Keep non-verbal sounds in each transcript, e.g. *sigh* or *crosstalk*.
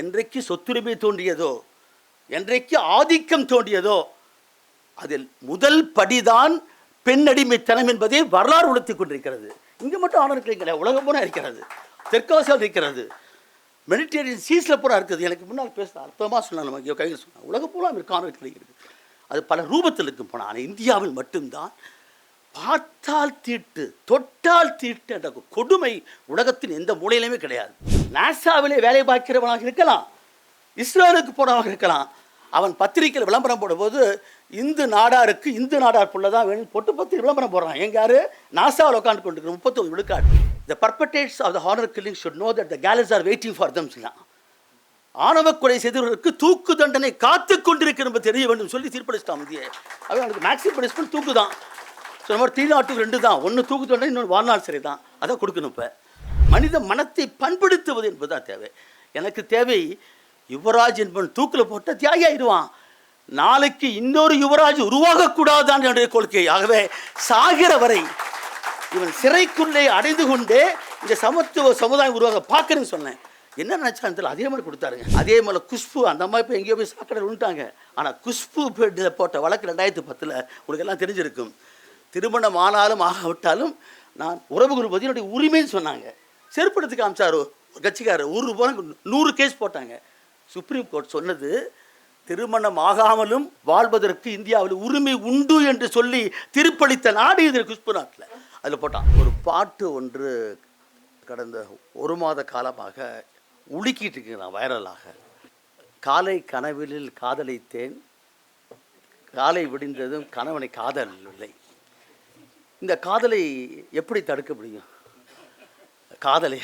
என்றைக்கு சொத்துரிமை தோன்றியதோ என்றைக்கு ஆதிக்கம் தோன்றியதோ அதில் முதல் படிதான் பெண்ணடிமைத்தனம் என்பதை வரலாறு உணர்த்திக் கொண்டிருக்கிறது. இங்கே மட்டும் ஆணம் இருக்கிறீங்களே உலகம் பூரா இருக்கிறது தெற்காசியாவில் இருக்கிறது மெடிடேரியன் சீஸில் பூரா இருக்குது. எனக்கு முன்னால் பேச அர்த்தமாக சொன்னாங்க நம்ம கையில் சொன்னாங்க உலகம் பூரா இருக்கான இருக்கிறது அது பல ரூபத்தில் இருக்கும் போனால் ஆனால் இந்தியாவில் மட்டும்தான் பார்த்தால் தீட்டு தொட்டால் தீட்டு என்ற கொடுமை உலகத்தின் எந்த மூலையிலுமே கிடையாது. நாசாவிலே வேலை பார்க்கிறவனாக இருக்கலாம் இஸ்ரேலுக்கு போனவனாக இருக்கலாம். அவன் பத்திரிக்கையில் விளம்பரம் போடும்போது இந்து நாடாருக்கு இந்து நாடார் புள்ள தான் வேணும் பொட்டு பத்திரிக்கை விளம்பரம் போடுறான். எங்க யாரு? நாசாவில் உட்காந்து கொண்டு முப்பத்தொன்று விழுக்காடு. The perpetrators of the honour killing should know that the gallows are waiting for them சொல்லலாம் ஆணவ கொலை செய்தவர்களுக்கு தூக்கு தண்டனை காத்து கொண்டிருக்கிறது தெரிய வேண்டும் சொல்லி தீர்ப்பளிச்சிட்டான் மத்திய அவன் அவனுக்கு மேக்ஸிமம் பனிஷ்மெண்ட் தூக்கு தான் ஸோ நம்ம த்ரீ நாட்டுக்கு ரெண்டு தான் ஒன்று தூக்கு தண்டனை இன்னொன்று வாழ்நாள் சிறை தான் அதான் கொடுக்கணும் இப்போ. மனித மனத்தை பண்படுத்துவது என்பதுதான் தேவை. எனக்கு தேவை யுவராஜ் என்பவன் தூக்கில் போட்டால் தியாகி ஆயிடுவான். நாளைக்கு இன்னொரு யுவராஜ் உருவாகக்கூடாதான் என்னுடைய கொள்கை. ஆகவே சாகிற வரை இவன் சிறைக்குள்ளே அடைந்து கொண்டே இந்த சமத்துவ சமுதாயம் உருவாக பார்க்குறேன்னு சொன்னேன். என்ன நினச்சான்னு தெரியல? அதே மாதிரி கொடுத்தாருங்க. அதே மாதிரி குஷ்பு அந்த மாதிரி இப்போ எங்கேயோ போய் சாக்கடை விழுந்துட்டாங்க. ஆனால் குஷ்பு போட்ட வழக்கு ரெண்டாயிரத்தி பத்தில் உங்களுக்கு எல்லாம் தெரிஞ்சிருக்கும். திருமணம் ஆனாலும் ஆகாவிட்டாலும் நான் உறவுகள் பற்றி என்னுடைய உரிமைன்னு சொன்னாங்க. செருப்படுத்து காமிச்சார். ஒரு கட்சிக்காரர் ஒரு போன நூறு கேஸ் போட்டாங்க. சுப்ரீம் கோர்ட் சொன்னது திருமணம் ஆகாமலும் வாழ்வதற்கு இந்தியாவில் உரிமை உண்டு என்று சொல்லி திருப்பளித்த நாடு இதில் குஷ்பு நாட்டில் அதில் போட்டான். ஒரு பாட்டு ஒன்று கடந்த ஒரு மாத காலமாக உலுக்கிட்டு இருக்கிறான் வைரலாக. காலை கனவிலில் காதலித்தேன். காலை விடிந்ததும் கணவனை காதல் இல்லை இந்த காதலை எப்படி தடுக்க முடியும்? காதலை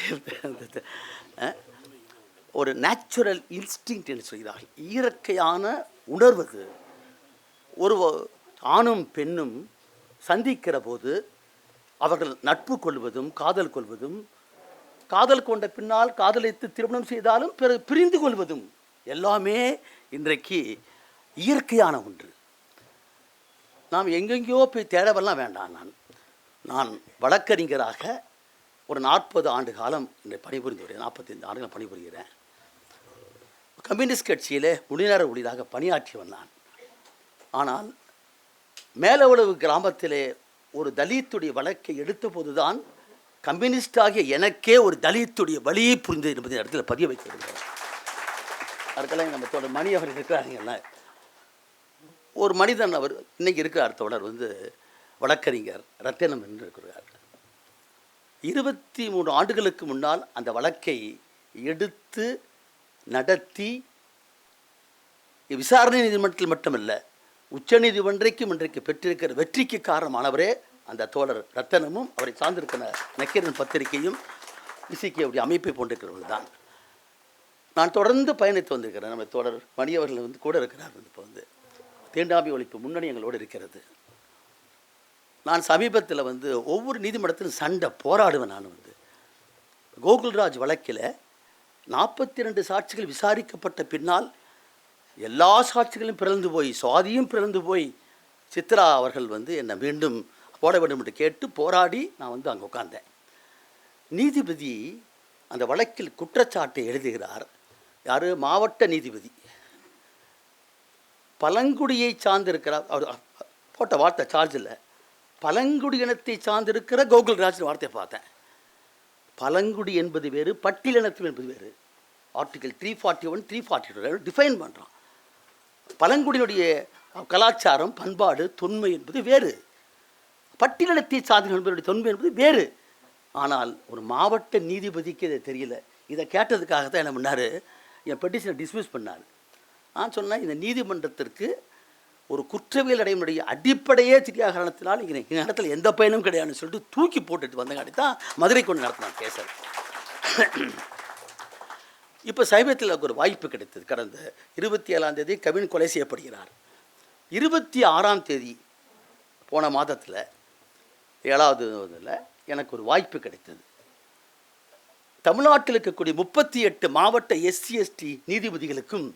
ஒரு நேச்சுரல் இன்ஸ்டிங் என்று சொல்கிறார்கள். இயற்கையான உணர்வு அது. ஒரு ஆணும் பெண்ணும் சந்திக்கிற போது அவர்கள் நட்பு கொள்வதும் காதல் கொள்வதும் காதல் கொண்ட பின்னால் காதலித்து திருமணம் செய்தாலும் பிற பிரிந்து கொள்வதும் எல்லாமே இன்றைக்கு இயற்கையான ஒன்று. நாம் எங்கெங்கேயோ போய் தேடவெல்லாம் வேண்டாம் நான். நான் வழக்கறிஞராக ஒரு நாற்பது ஆண்டு காலம் இன்றை பணிபுரிந்து வருகிறேன் நாற்பத்தைந்து ஆண்டுகள் பணிபுரிகிறேன். கம்யூனிஸ்ட் கட்சியிலே உளிநர ஊழியராக பணியாற்றியவன் நான். ஆனால் மேலவளவு கிராமத்திலே ஒரு தலித்துடைய வழக்கை எடுத்தபோது தான் கம்யூனிஸ்டாகிய எனக்கே ஒரு தலித்துடைய வழியை புரிந்தது என்பதை இடத்துல பதிய வைத்திருக்கிறேன் அதுக்கெல்லாம் நம்ம தோழர் மணி அவர் இருக்கிறாருங்கல்ல. ஒரு மனிதன் அவர் இன்றைக்கி இருக்கிறார் தோழர் வந்து வழக்கறிஞர் ரத்தினம் என்று இருக்கிறார் இருபத்தி மூணு ஆண்டுகளுக்கு முன்னால் அந்த வழக்கை எடுத்து நடத்தி விசாரணை நீதிமன்றத்தில் மட்டுமல்ல உச்சநீதிமன்றைக்கும் இன்றைக்கு பெற்றிருக்கிற வெற்றிக்கு காரணமானவரே அந்த தோழர் ரத்தனமும் அவரை சார்ந்திருக்கிற நக்கீரன் பத்திரிகையும் இசைக்கியுடைய அமைப்பை போன்றிருக்கிறவர்கள் தான். நான் தொடர்ந்து பயணித்து வந்திருக்கிறேன். நம்ம தோழர் மணி அவர்கள் வந்து கூட இருக்கிறார். இப்போ வந்து தீண்டாமை ஒழிப்பு முன்னணி எங்களோடு இருக்கிறது. நான் சமீபத்தில் வந்து ஒவ்வொரு நீதிமன்றத்திலும் சண்டை போராடுவேன் நான் வந்து. கோகுல்ராஜ் வழக்கில் நாற்பத்தி ரெண்டு சாட்சிகள் விசாரிக்கப்பட்ட பின்னால் எல்லா சாட்சிகளும் பிறந்து போய் சுவாதியும் பிறந்து போய் சித்ரா அவர்கள் வந்து என்னை மீண்டும் போட வேண்டும் என்று கேட்டு போராடி நான் வந்து அங்கே உட்கார்ந்தேன். நீதிபதி அந்த வழக்கில் குற்றச்சாட்டை எழுதுகிறார். யார்? மாவட்ட நீதிபதி. பழங்குடியை சார்ந்திருக்கிறார். அவர் போட்ட வார்த்தை சார்ஜில் இல்லை. இனத்தை சார்ந்திருக்கிற கோகுல்ராஜ் வார்த்தையை பார்த்தேன். பழங்குடி என்பது வேறு பட்டியலினத்தில் என்பது வேறு. Article three forty one three forty two define பண்ணுறான் பழங்குடியினுடைய கலாச்சாரம் பண்பாடு தொன்மை என்பது வேறு. பட்டியலினத்தை சார்ந்த என்பதுடைய தொன்மை என்பது வேறு. ஆனால் ஒரு மாவட்ட நீதிபதிக்கு இது தெரியல. இதை கேட்டதுக்காக தான் என்ன பண்ணார்? என் பெட்டிஷனை டிஸ்மிஸ் பண்ணார். நான் சொன்னேன் இந்த நீதிமன்றத்திற்கு ஒரு குற்றவியல் நடைமுறைய அடிப்படையே தெரியாத இங்கே எங்கள் இடத்துல எந்த பயனும் கிடையாதுன்னு சொல்லிட்டு தூக்கி போட்டுட்டு வந்தங்காட்டி தான் மதுரை கொண்டு நடத்தினான் கேசர். இப்போ சமீபத்தில் ஒரு வாய்ப்பு கிடைத்தது. கடந்த இருபத்தி ஏழாம் தேதி கவின் கொலை செய்யப்படுகிறார். இருபத்தி ஆறாம் தேதி போன மாதத்தில் ஏழாவது இதில் எனக்கு ஒரு வாய்ப்பு கிடைத்தது. தமிழ்நாட்டில் இருக்கக்கூடிய முப்பத்தி எட்டு மாவட்ட எஸ்சி எஸ்டி நீதிபதிகளுக்கும்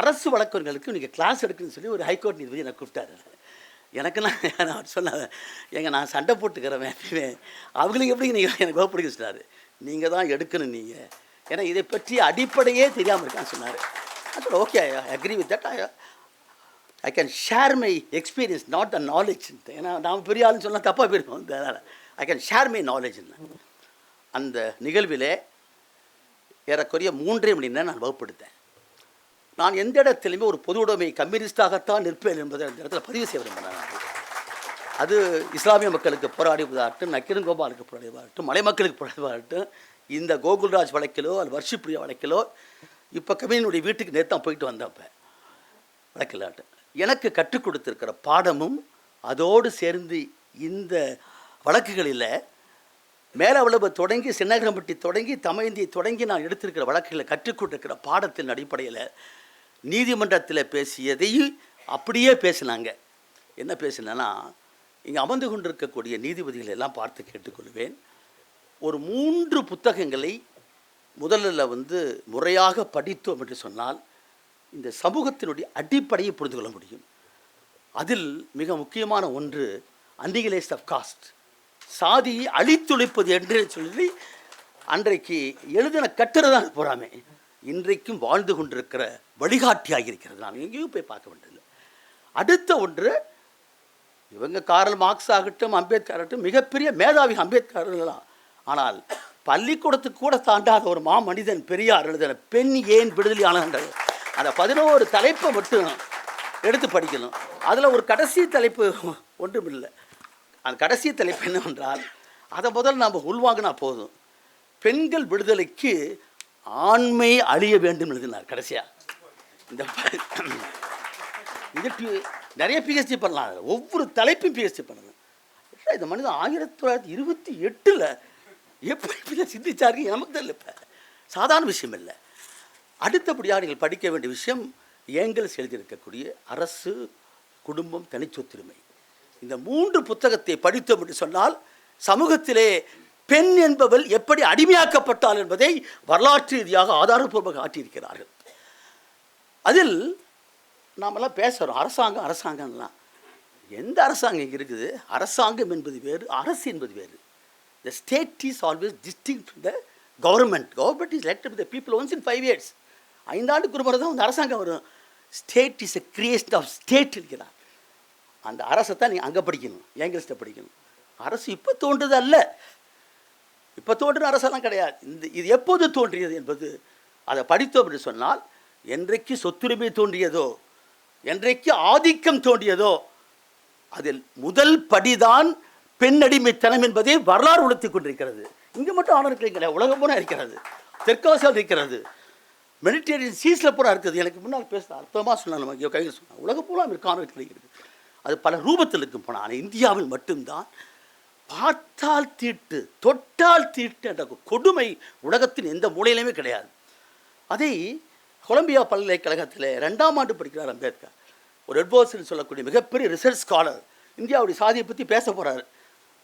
அரசு வழக்கறிஞர்களுக்கு நீங்கள் கிளாஸ் எடுக்குன்னு சொல்லி ஒரு ஹைகோர்ட் நீதிபதி எனக்கு கூப்பிட்டாரு. எனக்கு நான் அவர் சொன்னேன் ஏங்க நான் சண்டை போட்டுக்கிறவன் எப்பயுமே அவங்களுக்கு எப்படி நீங்கள் *laughs* எனக்கு வகுப்பிடிக்க சொன்னார் நீங்கள் தான் எடுக்கணும் நீங்கள் ஏன்னா இதை பற்றி அடிப்படையே தெரியாமல் இருக்கான்னு சொன்னார். அது okay I agree with that I I can share my experience not the knowledge ஏன்னா நான் பெரிய ஆளுன்னு சொன்னால் தப்பாக போயிருக்கோம் அதனால் I can share my knowledge அந்த நிகழ்விலே ஏறக்குறைய மூன்றே மணி நேரம் நான் வகுப்படுத்தேன் நான் எந்த இடத்துலையுமே ஒரு பொது உடைமை கம்யூனிஸ்டாகத்தான் நிற்பேன் என்பதை அந்த இடத்துல பதிவு செய்ய விரும்புகிறேன் நான். அது இஸ்லாமிய மக்களுக்கு போராடிவதாகட்டும் நக்கீரன் கோபாலுக்கு போராடியதாகட்டும் மலை மக்களுக்கு போராடியதாகட்டும் இந்த கோகுல்ராஜ் வழக்கிலோ அல்லது வர்ஷிப்ரியா வழக்கிலோ இப்போ கவிஞனுடைய வீட்டுக்கு நேற்று தான் போயிட்டு வந்தேன் அப்போ எனக்கு கற்றுக் கொடுத்துருக்கிற பாடமும் அதோடு சேர்ந்து இந்த வழக்குகளில் மேலவளவு தொடங்கி சின்னகரம்பட்டி தொடங்கி தமைந்தி தொடங்கி நான் எடுத்திருக்கிற வழக்குகளை கற்றுக்கொண்டிருக்கிற பாடத்தின் அடிப்படையில் நீதிமன்றத்தில் பேசியதையும் அப்படியே பேசினாங்க. என்ன பேசினேன்னா இங்கே அமர்ந்து கொண்டிருக்கக்கூடிய நீதிபதிகளை எல்லாம் பார்த்து கேட்டுக்கொள்வேன். ஒரு மூன்று புத்தகங்களை முதலில் வந்து முறையாக படித்தோம் என்று சொன்னால் இந்த சமூகத்தினுடைய அடிப்படையை புரிந்து கொள்ள முடியும். அதில் மிக முக்கியமான ஒன்று அன்டிகலைஸ் ஆஃப் காஸ்ட் சாதியை அழித்துழைப்பது என்று சொல்லி அன்றைக்கு எழுதின கட்டுரை தான் போகிறாமே இன்றைக்கும் வாழ்ந்து கொண்டிருக்கிற வழிகாட்டியாக இருக்கிறது நான் எங்கேயும் போய் பார்க்க வேண்டியதில்லை. அடுத்த ஒன்று இவங்க காரல் மார்க்ஸ் ஆகட்டும் அம்பேத்கர் ஆகட்டும் மிகப்பெரிய மேதாவி அம்பேத்கர் தான் ஆனால் பள்ளிக்கூடத்துக்கு கூட தாண்டாத ஒரு மா மனிதன் பெரியார் எழுதின பெண் ஏன் விடுதலை ஆனது? அந்த பதினோரு தலைப்பை மட்டும் எடுத்து படிக்கணும். அதில் ஒரு கடைசி தலைப்பு ஒன்றும் இல்லை அந்த கடைசி தலைப்பு என்னவென்றால் அதை முதல்ல நாம் உள்வாங்கினா போதும். பெண்கள் விடுதலைக்கு ஆண்மை அழிய வேண்டும் எழுதினார் கடைசியாக இந்த இந்த இது பி- நிறைய பிஹெச்டி பண்ணலாம். ஒவ்வொரு தலைப்பும் பிஹெச்டி பண்ணுங்க இந்த மனிதன் ஆயிரத்தி தொள்ளாயிரத்தி இருபத்தி எட்டில் எப்படி இப்படி சிந்திச்சாரு நமக்கு தெரியல இப்போ. சாதாரண விஷயம் இல்லை. அடுத்தபடியாக நீங்கள் படிக்க வேண்டிய விஷயம் ஏங்கல்ஸ் எழுதியிருக்கக்கூடிய அரசு குடும்பம் தனிச்சொத்துரிமை. இந்த மூன்று புத்தகத்தை படித்தோம் என்று சொன்னால் சமூகத்திலே பெண் என்பவள் எப்படி அடிமையாக்கப்பட்டாள் என்பதை வரலாற்று ரீதியாக ஆதாரபூர்வமாக காட்டியிருக்கிறார்கள். அதில் நாமெல்லாம் பேசுகிறோம் அரசாங்கம் அரசாங்கம்லாம். எந்த அரசாங்கம் இங்கே இருக்குது? அரசாங்கம் என்பது வேறு அரசு என்பது வேறு. The state is always distinct the government government is elected the people once in five years ஐந்தாண்டுக்கு ஒரு முறை தான் வந்து அரசாங்கம் வரும். State is a creation of state இருக்கிறார் அந்த அரசை தான் நீங்கள் அங்கே படிக்கணும் ஏங்கிலிஸ்ட்டை படிக்கணும். அரசு இப்போ தோன்றது அல்ல. இப்போ தோன்றின அரசெல்லாம் கிடையாது. இந்த இது எப்போது தோன்றியது என்பது அதை படித்தோம் என்று சொன்னால் என்றைக்கு சொத்துரிமை தோன்றியதோ என்றைக்கு ஆதிக்கம் தோன்றியதோ அதில் முதல் படிதான் பெண்ணடிமைத்தனம் என்பதை வரலாறு உணர்த்திக் கொண்டிருக்கிறது. இங்கே மட்டும் ஆணர் இருக்கிற உலகம் பூரா இருக்கிறது. தெற்காசியாவில் இருக்கிறது. மெடிடேரியன் சீஸில் பூரா இருக்குது எனக்கு முன்னால் பேச அர்த்தமாக சொன்னாங்க நம்ம கையில் சொன்னாங்க உலகம் பூரா இருக்கு ஆணர் கிடைக்கிறது. அது பல ரூபத்தில் இருக்கும் போனால் ஆனால் இந்தியாவில் மட்டும்தான். பார்த்தால் தீட்டு தொட்டால் தீட்டு என்ற கொடுமை உலகத்தின் எந்த மூலையிலுமே கிடையாது. அதை கொலம்பியா பல்கலைக்கழகத்தில் ரெண்டாம் ஆண்டு படிக்கிறார் அம்பேத்கர். ஒரு எட்வர்ஸ்னு சொல்லக்கூடிய மிகப்பெரிய ரிசர்ச் ஸ்காலர் இந்தியாவுடைய சாதியை பற்றி பேச போகிறாரு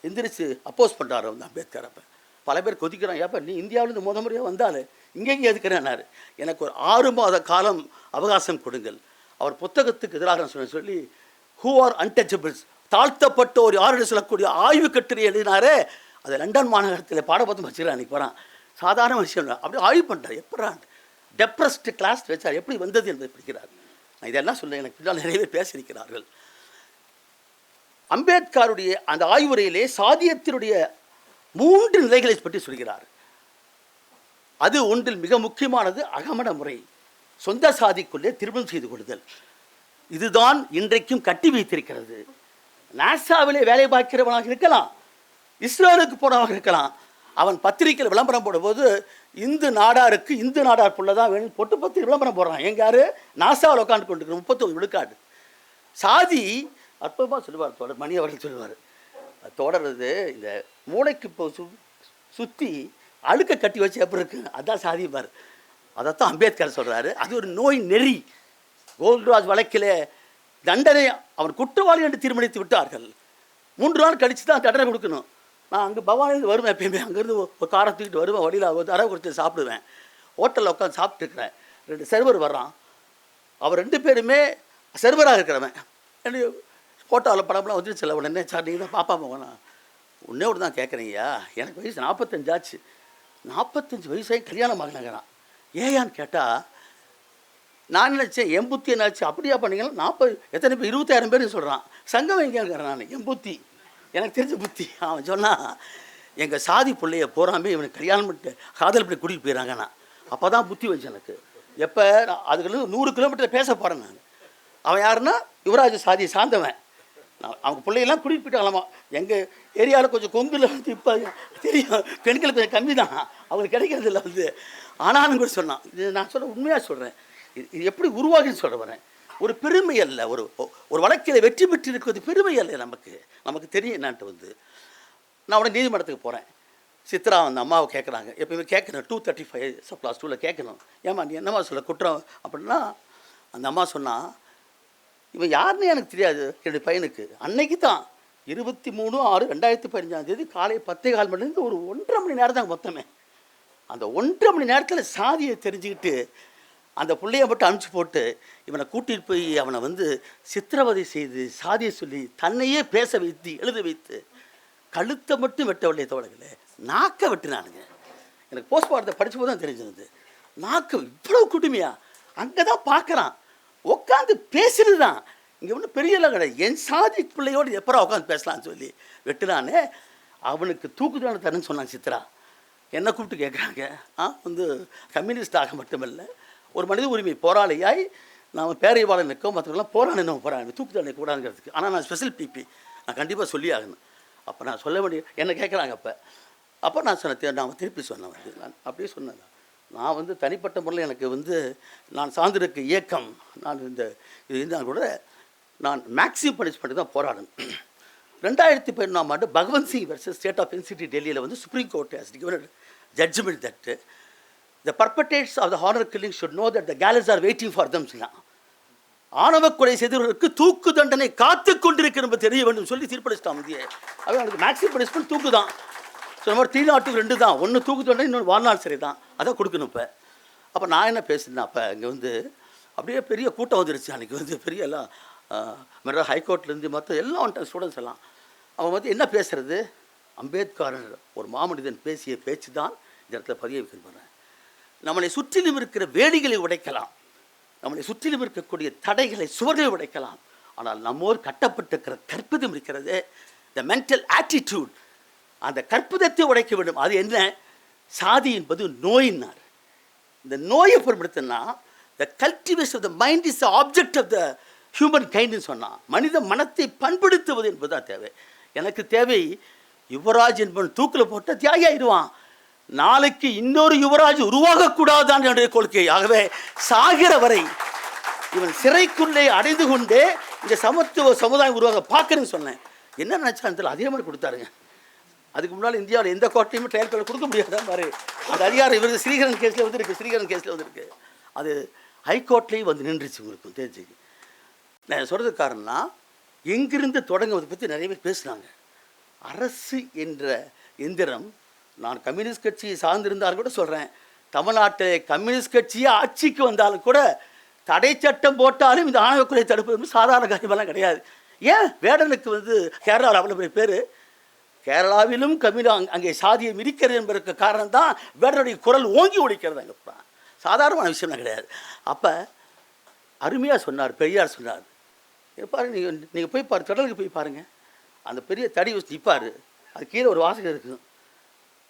எந்திரிச்சு அப்போஸ் பண்ணுறாரு வந்து அம்பேத்கர் அப்போ. பல பேர் கொதிக்கிறான் ஏப்பா நீ இந்தியாவிலேருந்து முத முறையாக வந்தால் இங்கே இங்கே எதுக்குறேன்னாரு. எனக்கு ஒரு ஆறு மாத காலம் அவகாசம் கொடுங்கள். அவர் புத்தகத்துக்கு எதிராக நான் சொல்லி ஹூ ஆர் அன்டச்சபிள்ஸ் தாழ்த்தப்பட்ட ஒரு யாருன்னு சொல்லக்கூடிய ஆய்வு கட்டுரை எழுதினாரே. அது லண்டன் மாநகரத்தில் பாடப்பத்தம் வச்சுக்கிறேன் அன்றைக்கி போகிறான் சாதாரண விஷயம் இல்லை. அப்படி ஆய்வு பண்ணுறார் எப்படா டெப்ரஸ்ட் கிளாஸ் வச்சார். எப்படி வந்தது என்பதை படிக்கிறார். நான் இதெல்லாம் சொல்ல எனக்கு பின்னால் நிறைய பேர் பேசியிருக்கிறார்கள். அம்பேத்கருடைய அந்த ஆய்வுரையிலே சாதியத்தினுடைய மூன்று நிலைகளை பற்றி சொல்கிறார். அது ஒன்றில் மிக முக்கியமானது அகமண முறை. சொந்த சாதிக்குள்ளே திருமணம் செய்து கொள்ளுதல். இதுதான் இன்றைக்கும் கட்டி வைத்திருக்கிறது. நாசாவிலே வேலை பார்க்கிறவனாக இருக்கலாம். இஸ்ரேலுக்கு போனவனாக இருக்கலாம். அவன் பத்திரிக்கையில் விளம்பரம் போடும்போது இந்து நாடாருக்கு இந்து நாடார் புள்ள தான் வேணும் பொட்டு பத்திரிக்கை விளம்பரம் போடுறான். எங்க யாரு? நாசாவில் உட்காந்து கொண்டு முப்பத்தொன்று விழுக்காடு. சாதி அற்புதமாக சொல்லுவார் தொடர் மணி அவர்கள் சொல்லுவார். தொடர்றது இந்த மூளைக்கு இப்போ சு சுற்றி அழுக்க கட்டி வச்சு எப்படி இருக்கு? அதான் சாதிப்பார் அதைத்தான் அம்பேத்கர் சொல்கிறாரு அது ஒரு நோய் நெறி. கோல்ராஜ் வழக்கில் தண்டனை அவன் குற்றவாளி என்று தீர்மானித்து விட்டார்கள். மூன்று நாள் கழித்து தான் தண்டனை கொடுக்கணும். நான் அங்கே பவானிலேருந்து வருவேன் எப்பயுமே. அங்கேருந்து ஒரு காரை தூக்கிட்டு வருவேன் வழியில் ஒரு தடவை கொடுத்து சாப்பிடுவேன். ஹோட்டலில் உட்காந்து சாப்பிட்டுருக்கிறேன் ரெண்டு சர்வர் வர்றான். அவர் ரெண்டு பேருமே சர்வராக இருக்கிறவன். ஃபோட்டோவில் படம்லாம் வந்துருச்சுல உடனே சார் நீங்கள் தான் பாப்பா போகணும் ஒன்றே ஒன்று தான் கேட்குறீங்கய்யா எனக்கு வயசு நாற்பத்தஞ்சாச்சு நாற்பத்தஞ்சு வயசாகி கல்யாணம் ஆகினாங்கிறான் ஏயான்னு கேட்டால் நான் நினச்சேன்? எம்புத்தி என்னாச்சு? அப்படியா பண்ணீங்கன்னா நாற்பது எத்தனை பேர்? இருபத்தாயிரம் பேர் சொல்கிறான் சங்கம் எங்கேங்கிறேன் நான். எம்புத்தி எனக்கு தெரிஞ்ச புத்தி. அவன் சொன்னான் எங்கள் சாதி பிள்ளைய போகிறாமே இவனுக்கு கல்யாணம் பண்ணிட்டு காதல் பண்ணி கூட்டிகிட்டு போயிடறாங்கண்ணா அப்போ தான் புத்தி வந்துச்சு எனக்கு. எப்போ? அதுக்கு நூறு கிலோமீட்டர் பேச போகிறேன் நான். அவன் யாருன்னா யுவராஜ சாதியை சார்ந்தவன். நான் அவங்க பிள்ளையெல்லாம் கூட்டிகிட்டு போயிட்டாங்களாமா. எங்கள் ஏரியாவில் கொஞ்சம் கொங்குல வந்து இப்போ தெரியும். பெண்கள் கொஞ்சம் கம்மி தான் அவங்களுக்கு கிடைக்கிறது இல்லை வந்து. ஆனாலும் கூட சொன்னான். இது நான் சொல்ல உண்மையாக சொல்கிறேன் இது இது எப்படி உருவாகின்னு சொல்ல வரேன். ஒரு பெருமை அல்ல ஒரு ஒரு வழக்கில் வெற்றி பெற்று இருக்கிறது பெருமை அல்ல நமக்கு. நமக்கு தெரியும் என்னான்ட்டு வந்து. நான் உடனே நீதிமன்றத்துக்கு போகிறேன் சித்ரா அந்த அம்மாவை கேட்குறாங்க எப்பயுமே கேட்கணும் டூ தேர்ட்டி ஃபைவ் ப்ளஸ் டூவில் கேட்கணும் ஏம்மா நீ என்னம்மா சொல்ல குற்றம் அப்படின்னா அந்த அம்மா சொன்னால் இவன் யாருன்னு எனக்கு தெரியாது என்னுடைய பையனுக்கு. அன்னைக்கு தான். இருபத்தி மூணு ஆறு ரெண்டாயிரத்தி பதினஞ்சாம் தேதி காலை பத்தே கால் மணிலேருந்து ஒரு ஒன்றரை மணி நேரம் தான் மொத்தமே. அந்த ஒன்றரை மணி நேரத்தில் சாதியை தெரிஞ்சுக்கிட்டு அந்த பிள்ளைய மட்டும் அனுப்பிச்சு போட்டு இவனை கூட்டிகிட்டு போய் அவனை வந்து சித்திரவதை செய்து சாதியை சொல்லி தன்னையே பேச வைத்து எழுத வைத்து கழுத்தை மட்டும் வெட்டவில்லை தோழர்களே. நாக்கை வெட்டினானுங்க. எனக்கு போஸ்ட்மார்ட்டத்தை படிச்ச போது தான் தெரிஞ்சிருந்தது. நாக்கு இவ்வளவு குடுமையா? அங்கே தான் பார்க்குறான். உட்காந்து பேசுறது தான் இங்கே ஒன்றும் பெரிய கிடையாது. என் சாதி பிள்ளையோடு எப்பரா உட்காந்து பேசலாம்னு சொல்லி வெட்டினானே அவனுக்கு தூக்கு தரேன்னு சொன்னான் சித்ரா. என்ன கூப்பிட்டு கேட்குறாங்க ஆ வந்து கம்யூனிஸ்டாக மட்டுமில்லை ஒரு மனித உரிமை போராளியாய் நாம் பேரைவாளர் நிற்கும் மற்றவங்களாம் போராடி நம்ம போராடி தூக்கு தண்டனை கூடாதுங்கிறதுக்கு. ஆனால் நான் ஸ்பெஷல் பிபி நான் கண்டிப்பாக சொல்லி ஆகணும் அப்போ நான் சொல்ல வேண்டிய என்ன கேட்குறாங்க அப்போ. அப்போ நான் சொன்னேன் நான் திருப்பி சொன்னேன் வந்து நான் அப்படியே சொன்னேன். நான் வந்து தனிப்பட்ட முறையில் எனக்கு வந்து நான் சார்ந்திருக்க இயக்கம் நான் இந்த இது இருந்தால் கூட நான் மேக்ஸிமம் பனிஷ்மெண்ட் தான் போராடணும். ரெண்டாயிரத்தி பதினொன்றாம் ஆண்டு Bhagwant Singh versus state of NCT டெல்லியில் வந்து supreme court has judgment that the perpetrators of the honour killing should know that the gallows are waiting for them ஆணவ கொலை செய்தவர்களுக்கு தூக்கு தண்டனை காத்து கொண்டிருக்கிறது தெரிய வேண்டும் சொல்லி தீர்ப்பளிச்சிட்டான் இந்திய அவன் அவனுக்கு மேக்ஸிமம் பனிஷ்மெண்ட் தூக்கு தான் ஸோ நம்ம த்ரீ நாட்டுக்கு ரெண்டு தான் ஒன்று தூக்கு தண்டனை இன்னொன்று வாழ்நாள் சரி தான் அதான் கொடுக்கணும் இப்போ. அப்போ நான் என்ன பேசினேன் அப்போ இங்கே வந்து அப்படியே பெரிய கூட்டம் வந்துருச்சு. அன்றைக்கி வந்து பெரிய எல்லாம் மெட்ராஸ் ஹைகோர்ட்லேருந்து மற்ற எல்லாம் வந்துட்டாங்க ஸ்டூடெண்ட்ஸ் எல்லாம். அவன் வந்து என்ன பேசுறது? அம்பேத்கர் ஒரு மாமனிதன் பேசிய பேச்சு தான் இந்த இடத்துல பதிய விரும்புகிறேன் நம்மளை சுற்றிலும் இருக்கிற வேலிகளை உடைக்கலாம். நம்மளை சுற்றிலும் இருக்கக்கூடிய தடைகளை சுவர்களை உடைக்கலாம். ஆனால் நம்மோர் கட்டப்பட்டிருக்கிற கற்பிதம் இருக்கிறது த மென்டல் ஆட்டிடியூட் அந்த கற்புதத்தை உடைக்க வேண்டும். அது என்ன? சாதி என்பது நோயினார் இந்த நோயை பொருட்படுத்தினா the cultivation of the mind is the object of the human கைண்ட்னு சொன்னால் மனித மனத்தை பண்படுத்துவது என்பதுதான் தேவை. எனக்கு தேவை யுவராஜ் என்பவன் தூக்கில் போட்டால் தியாகி ஆயிடுவான் நாளைக்கு இன்னொரு யுவராஜ் உருவாகக்கூடாதான் என்னுடைய கொள்கை ஆகவே சாகிற வரை இவன் சிறைக்குள்ளே அடைந்து கொண்டே இந்த சமத்துவ சமுதாயம் உருவாக பார்க்குறேன்னு சொன்னேன். என்ன நினச்சான்னு தெரியல? அதே மாதிரி கொடுத்தாருங்க. அதுக்கு முன்னால் இந்தியாவில் எந்த கோட்டையுமே ட்ரையல் பேர் கொடுக்க முடியாதான் பாரு. அந்த அதிகாரம் இவர் ஸ்ரீகரன் கேஸில் வந்துருக்கு. ஸ்ரீகரன் கேஸில் வந்துருக்கு. அது ஹைகோர்ட்லேயும் வந்து நின்றுச்சு உங்களுக்கு தெரிஞ்சு. நான் சொல்கிறது காரணம்னா எங்கிருந்து தொடங்குவதை பற்றி நிறைய பேர் பேசுனாங்க. அரசு என்ற எந்திரம் நான் கம்யூனிஸ்ட் கட்சியை சார்ந்திருந்தாலும் கூட சொல்கிறேன் தமிழ்நாட்டில் கம்யூனிஸ்ட் கட்சியே ஆட்சிக்கு வந்தாலும் கூட தடை சட்டம் போட்டாலும் இந்த ஆணவ கொலை தடுப்பது வந்து சாதாரண காரியமெல்லாம் கிடையாது. ஏன்? வேடனுக்கு வந்து கேரளாவில் அவ்வளோ பெரிய பேர். கேரளாவிலும் கம்யூனி அங்க- அங்கே சாதியை மிதிக்கிறது என்பதற்கு காரணம் தான் வேடனுடைய குரல் ஓங்கி ஒழிக்கிறது அங்கே சாதாரணமான விஷயம்லாம் கிடையாது. அப்போ அருமையாக சொன்னார் பெரியார் சொன்னார். பாருங்க நீங்கள் நீங்கள் போய் பாரு கடலுக்கு போய் பாருங்கள் அந்த பெரிய தடி வச்சு நிற்பார் அது கீழே ஒரு வாசகம் இருக்கும்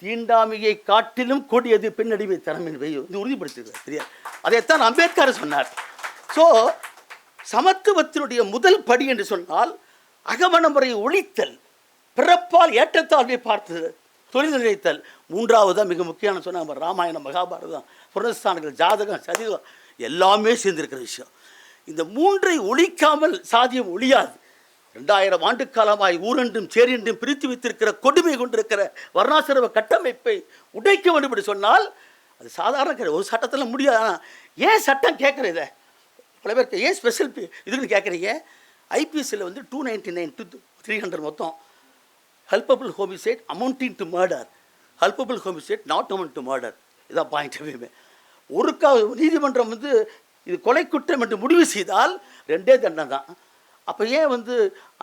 தீண்டாமையை காட்டிலும் கொடியது பெண்ணடிமை திறமையின் வெய்யும் இது உறுதிப்படுத்திருக்கிறார் சரியா? அதைத்தான் அம்பேத்கர் சொன்னார். ஸோ சமத்துவத்தினுடைய முதல் படி என்று சொன்னால் அகமண முறையை ஒழித்தல் பிறப்பால் ஏற்றத்தாழ்வை பார்த்தது தொழில் நினைத்தல் மூன்றாவது மிக முக்கியமான சொன்ன ராமாயணம் மகாபாரதம் புரஸ்தானங்கள் ஜாதகம் சதிகம் எல்லாமே சேர்ந்திருக்கிற விஷயம். இந்த மூன்றை ஒழிக்காமல் சாதியம் ஒழியாது. ரெண்டாயிரம் ஆண்டு காலமாய் ஊரென்றும் சேரென்றும் பிரித்து வைத்திருக்கிற கொடுமை கொண்டிருக்கிற வர்ணாசிரம கட்டமைப்பை உடைக்க வேண்டும் என்று சொன்னால் அது சாதாரண கிடையாது ஒரு சட்டத்தில் முடியாது. ஆனால் ஏன் சட்டம் கேட்குற இதை பல பேருக்கு ஏன் ஸ்பெஷல் இதுன்னு கேட்குறீங்க? ஐபிஎஸ்சில் வந்து two ninety nine to three hundred மொத்தம். Culpable homicide amounting to murder culpable homicide not amount to murder இதான் பாயிண்ட் எப்பயுமே. ஒரு கா நீதிமன்றம் வந்து இது கொலை குற்றம் என்று முடிவு செய்தால் ரெண்டே தண்டனை தான். அப்போ ஏன் வந்து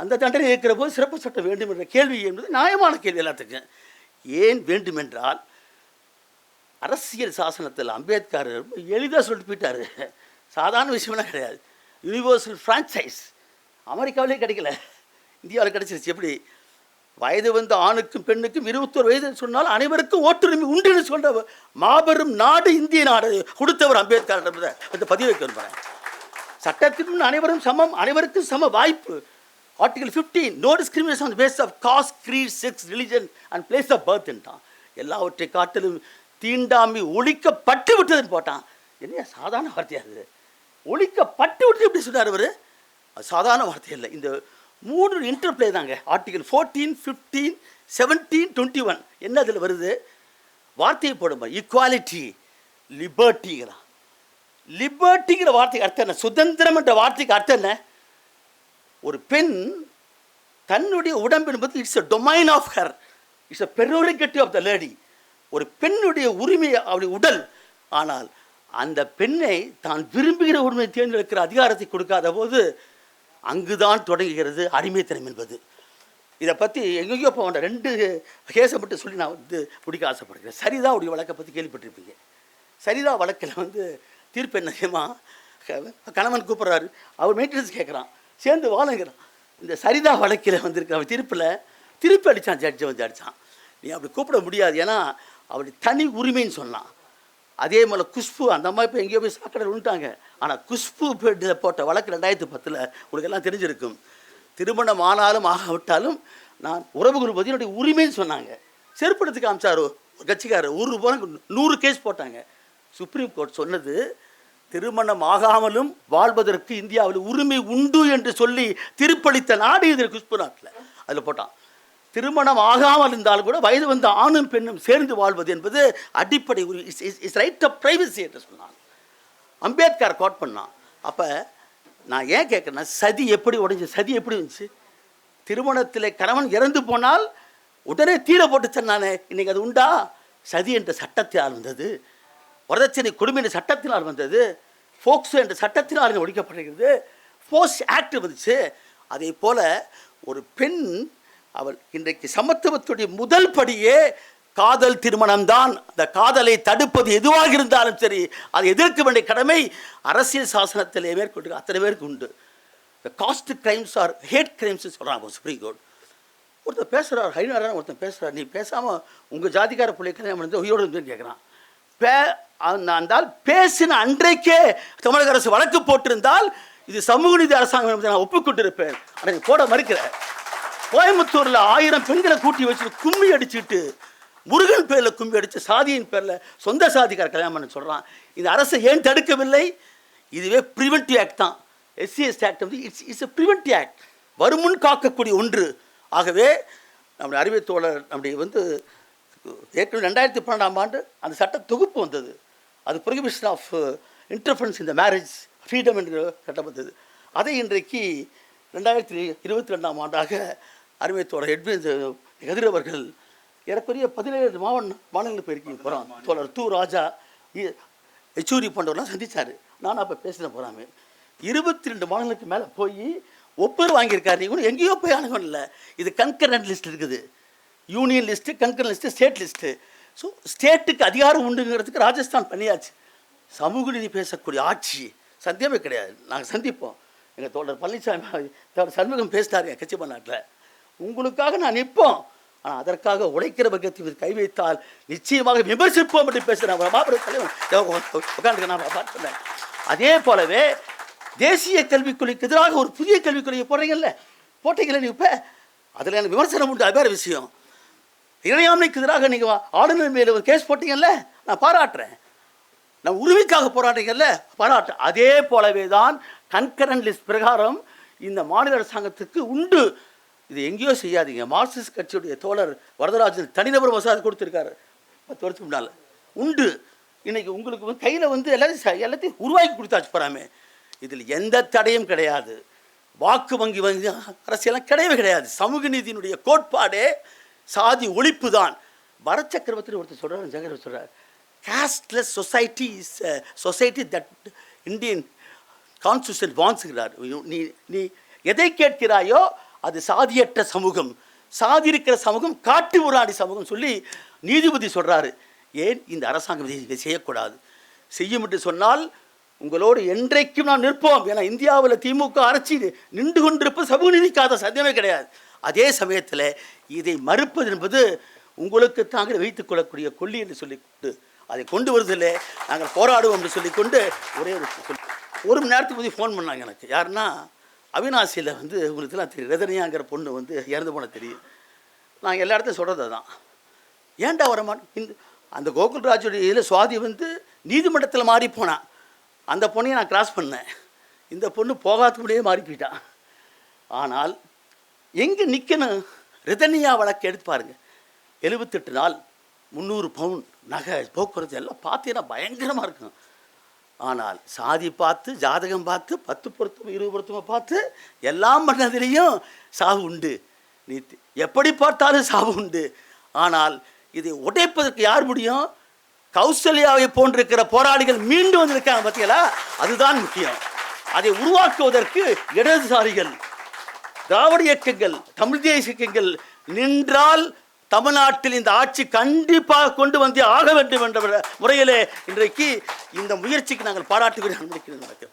அந்த தண்டனை இருக்கிற போது சிறப்பு சட்டம் வேண்டும் என்ற கேள்வி என்பது நியாயமான கேள்வி எல்லாத்துக்கும். ஏன் வேண்டுமென்றால் அரசியல் சாசனத்தில் அம்பேத்கர் ரொம்ப எளிதாக சொல்லிட்டு போயிட்டார். சாதாரண விஷயம்லாம் கிடையாது. யூனிவர்சல் ஃப்ரான்ச்சைஸ் அமெரிக்காவிலே கிடைக்கல. இந்தியாவில் கிடைச்சிருச்சு. எப்படி? வயது வந்த ஆணுக்கும் பெண்ணுக்கும் இருபத்தோரு வயது சொன்னால் அனைவருக்கும் ஓட்டுரிமை உண்டுன்னு சொல்ற மாபெரும் நாடு இந்திய நாடு கொடுத்தவர் அம்பேத்கர் அந்த பதிவு வைக்கணும் சட்டத்தின் முன் அனைவரும் சமம் அனைவருக்கும் சம வாய்ப்பு. Article 15 no discrimination on base of caste creed sex religion and place of பர்த்ன்ட்டான் எல்லாவற்றை காட்டிலும் தீண்டாமை ஒழிக்கப்பட்டு விட்டதுன்னு போட்டான். என்ன சாதாரண வார்த்தையாக அது ஒழிக்கப்பட்டு விட்டு எப்படி சொன்னார் அவர் சாதாரண வார்த்தை இல்லை இந்த மூணு இன்டர்பிளே தாங்க. Article fourteen fifteen seventeen twenty one என்ன அதில் வருது? வார்த்தையை போடும்போது ஈக்குவாலிட்டி லிபர்ட்டிங்கிறான் லிபர்ட்டிங்கிற வார்த்தைக்கு அர்த்தம் என்ன? சுதந்திரம் என்ற வார்த்தைக்கு அர்த்தம் என்ன? ஒரு பெண் தன்னுடைய உடம்பு என்பது it's a domain of her it's a prerogative of the lady ஒரு பெண்ணுடைய உரிமை அவருடைய உடல். ஆனால் அந்த பெண்ணை தான் விரும்புகிற உரிமையை தேர்ந்தெடுக்கிற அதிகாரத்தை கொடுக்காத போது அங்குதான் தொடங்குகிறது அடிமைத்தனம் என்பது. இதை பற்றி எங்கெங்கேயோ போக ரெண்டு கேஸை மட்டும் சொல்லி நான் வந்து பிடிக்க ஆசைப்படுகிறேன். சரிதா உடைய வழக்கை பற்றி கேள்விப்பட்டிருப்பீங்க. சரிதா வழக்கில் வந்து தீர்ப்பு என்ன தெரியுமா? கணவன் கூப்பிட்றாரு. அவர் மெயின்டெனன்ஸ் கேட்குறான் சேர்ந்து வாழங்கிறான் இந்த சரிதா வழக்கில் வந்திருக்க அவர் தீர்ப்பில் திருப்பி அடித்தான் ஜட்ஜை வந்து அடித்தான் நீ அப்படி கூப்பிட முடியாது. ஏன்னா அவருடைய தனி உரிமைன்னு சொன்னான். அதே போல் குஷ்பு அந்த அம்மா இப்போ எங்கேயோ போய் சாக்கடை விழுந்துட்டாங்க ஆனால் குஷ்பு போட்ட வழக்கு ரெண்டாயிரத்து பத்தில் உங்களுக்கு எல்லாம் தெரிஞ்சிருக்கும். திருமணம் ஆனாலும் ஆகாவிட்டாலும் நான் உறவு குரு என்னுடைய உரிமைன்னு சொன்னாங்க. செருப்படுத்துக்கு காமிச்சாரு. ஒரு கட்சிக்காரர். ஒரு போன நூறு கேஸ் போட்டாங்க. சுப்ரீம் கோர்ட் சொன்னது திருமணம் ஆகாமலும் வாழ்வதற்கு இந்தியாவில் உரிமை உண்டு என்று சொல்லி திருப்பளித்த நாடு இது குஷ்பு நாட்டில் அதில் போட்டான். திருமணம் ஆகாமல் இருந்தாலும் கூட வயது வந்த ஆணும் பெண்ணும் சேர்ந்து வாழ்வது என்பது அடிப்படை இஸ் ரைட் ஆஃப் ப்ரைவசி என்று சொன்னான். அம்பேத்கர் கோட் பண்ணான். அப்போ நான் ஏன் கேட்குறேன்னா சதி எப்படி உடைஞ்சு சதி எப்படி இருந்துச்சு? திருமணத்தில் கணவன் இறந்து போனால் உடனே தீர போட்டு சொன்னானே இன்னைக்கு அது உண்டா? சதி என்ற சட்டத்தை வந்தது. வரதட்சணை கொடுமை என்ற சட்டத்தினால் வந்தது. ஃபோக்ஸோ என்ற சட்டத்தினால் ஒழிக்கப்படுகிறது. ஃபோர்ஸ் ஆக்ட் வந்துச்சு. அதே போல் ஒரு பெண் அவள் இன்றைக்கு சமத்துவத்துடைய முதல் படியே காதல் திருமணம்தான். அந்த காதலை தடுப்பது எதுவாக இருந்தாலும் சரி அதை எதிர்க்க வேண்டிய கடமை அரசியல் சாசனத்திலே மேற்கொண்டு அத்தனை பேருக்கு உண்டு. இந்த caste crimes are hate crimes சொல்கிறாங்க சுப்ரீம் கோர்ட் ஒருத்தர் பேசுகிறார் ஹரிநாராயணன் ஒருத்தன் பேசுகிறார் நீ பேசாமல் உங்கள் ஜாதிக்கார பிள்ளைக்கு கல்யாணம் வந்து உயிரோடு இருந்து கேட்குறான் பே அந்த பேசின அன்றைக்கே தமிழக அரசு வழக்கு போட்டிருந்தால் இது சமூக நீதி அரசாங்கம் என்பதை நான் ஒப்புக்கொண்டிருப்பேன். ஆனால் போட மறுக்கிற. கோயம்புத்தூரில் ஆயிரம் பெண்களை கூட்டி வச்சு கும்மி அடிச்சுட்டு முருகன் பேரில் கும்பி அடித்து சாதியின் பேரில் சொந்த சாதிக்கார கல்யாணம் பண்ண சொல்கிறான் இந்த அரசை ஏன் தடுக்கவில்லை? இதுவே ப்ரிவென்டிவ் ஆக்ட் தான். எஸ்சிஎஸ் ஆக்ட் வந்து it's it's a preventive act வருமுன் காக்கக்கூடிய ஒன்று. ஆகவே நம்முடைய அறிவியல் தோழர் நம்முடைய வந்து ஏற்கனவே ரெண்டாயிரத்தி பன்னெண்டாம் ஆண்டு அந்த சட்ட தொகுப்பு வந்தது. அது ப்ரொஹிபிஷன் ஆஃப் இன்டர்ஃபரன்ஸ் இந்த மேரேஜ் ஃப்ரீடம் என்று சட்டம் வந்தது அதை இன்றைக்கு ரெண்டாயிரத்தி இருபத்தி ரெண்டாம் ஆண்டாக அறிவியத்தோட எட்வின் எதிர் அவர்கள் ஏறக்குறைய பதினேழு மாவட்ட மாநிலங்களுக்கு போயிருக்கீங்க போகிறோம் தோழர் து ராஜா யெச்சூரி போன்றவர்லாம் சந்திச்சார். நான் அப்போ பேசின போகிறாமே இருபத்தி ரெண்டு மாநிலங்களுக்கு மேலே போய் ஒப்பர் வாங்கியிருக்காரு. கூட எங்கேயோ போய் அணுகணும் இல்லை. இது கன்கரண்ட் லிஸ்ட் இருக்குது. Union list Kangan list state list. So ஸ்டேட்டுக்கு அதிகாரம் உண்டுங்கிறதுக்கு ராஜஸ்தான் பண்ணியாச்சு. சமூக நீதி பேசக்கூடிய ஆட்சி. சத்தியமே கிடையாது. நாங்கள் சந்திப்போம். எங்கள் தோழர் பழனிசாமி தோழர் சண்முகம் பேசினார் என் கட்சி மாநாட்டில் உங்களுக்காக நான் நிற்போம். ஆனால் அதற்காக உழைக்கிற வர்க்கத்தில் கை வைத்தால் நிச்சயமாக விமர்சிப்போம் என்று பேசுகிறேன் மாபெரும் தலைவன். உட்காந்துக்க நான் பார்த்தேன் அதே போலவே தேசிய கல்விக் எதிராக ஒரு புதிய கல்விக் போடுறீங்கல்ல போட்டீங்களே நீ இப்போ? அதில் எனக்கு விமர்சனம் உண்டு. அது வேறு விஷயம். இறையாண்மைக்கு எதிராக நீங்கள் ஆளுநர் மேலே ஒரு கேஸ் போட்டீங்கல்ல? நான் பாராட்டுறேன். நான் உரிமைக்காக போராட்டங்கள்ல பாராட்டு அதே போலவே தான் கன்கரண்ட் லிஸ்ட் பிரகாரம் இந்த மாநில அரசாங்கத்துக்கு உண்டு. இது எங்கேயோ செய்யாதீங்க. மார்க்சிஸ்ட் கட்சியுடைய தோழர் வரதராஜன் தனிநபர் மசோதா கொடுத்துருக்காரு. பத்து வருஷத்துக்கு முன்னால். உண்டு. இன்றைக்கி உங்களுக்கு வந்து கையில் வந்து எல்லாத்தையும் எல்லாத்தையும் உருவாக்கி கொடுத்தாச்சு போறாமே இதில் எந்த தடையும் கிடையாது. வாக்கு வங்கி வங்கி அரசியலாம் கிடையவே கிடையாது. சமூக நீதியினுடைய கோட்பாடே சாதி ஒழிப்பு தான் பரச்சக்கரவர்த்தி ஒருத்தர் சொல்கிறார் ஜெகர் சொல்கிறார் casteless society is society that Indian constitution Indian வான்ஸுகிறார் நீ நீ எதை கேட்கிறாயோ அது சாதியற்ற சமூகம். சாதி இருக்கிற சமூகம் காட்டு உராடி சமூகம் சொல்லி நீதிபதி சொல்கிறாரு ஏன்? இந்த அரசாங்கம் இதை இதை செய்யக்கூடாது. செய்யும் என்று சொன்னால் உங்களோடு என்றைக்கும் நாம் நிற்போம். ஏன்னா இந்தியாவில் திமுக அரசு நின்று கொண்டிருப்பது சமூக நீதிக்காத சத்தியமே கிடையாது. அதே சமயத்தில் இதை மறுப்பது என்பது உங்களுக்கு தாங்கள் வைத்துக் கொள்ளக்கூடிய கொல்லி என்று சொல்லிக்கொண்டு அதை கொண்டு வருவதில்லை நாங்கள் போராடுவோம் என்று சொல்லிக்கொண்டு ஒரே ஒரு ஒரு மணி நேரத்துக்கு போய் ஃபோன் பண்ணாங்க எனக்கு. யாருன்னா அவினாசியில் வந்து உங்களுக்குலாம் தெரியும். ரதனியாங்கிற பொண்ணு வந்து இறந்து போன தெரியும். நான் எல்லா இடத்தையும் சொல்கிறது தான் ஏன்டா வரமான் இந்த அந்த கோகுல்ராஜுடைய இதில் சுவாதி வந்து நீதிமன்றத்தில் மாறி போனான் அந்த பொண்ணையும் நான் கிராஸ் பண்ணேன். இந்த பொண்ணு போகாதபடியே மாறி போயிட்டான் ஆனால் எங்கே நிற்கணும் ரிதனியா வழக்கு எடுத்து பாருங்கள் எழுபத்தெட்டு நாள் முந்நூறு பவுன் நகை போக்குவரத்து எல்லாம் பார்த்தீங்கன்னா பயங்கரமாக இருக்கும். ஆனால் சாதி பார்த்து ஜாதகம் பார்த்து பத்து பொருத்தம் இருபது பொருத்தமாக பார்த்து எல்லாம் பண்ணதுலேயும் சாவு உண்டு. நீ எப்படி பார்த்தாலும் சாவு உண்டு. ஆனால் இதை உடைப்பதற்கு யார் முடியும்? கௌசல்யாவை போன்றிருக்கிற போராளிகள் மீண்டும் வந்திருக்காங்க பார்த்தீங்களா அதுதான் முக்கியம். அதை உருவாக்குவதற்கு இடதுசாரிகள் திராவிட இயக்கங்கள் தமிழ் தேசிய இயக்கங்கள் நின்றால் தமிழ்நாட்டில் இந்த ஆட்சி கண்டிப்பாக கொண்டு வந்தே ஆக வேண்டும் என்ற முறையிலே இன்றைக்கு இந்த முயற்சிக்கு நாங்கள் பாராட்டுகிறோம் நடக்கிறது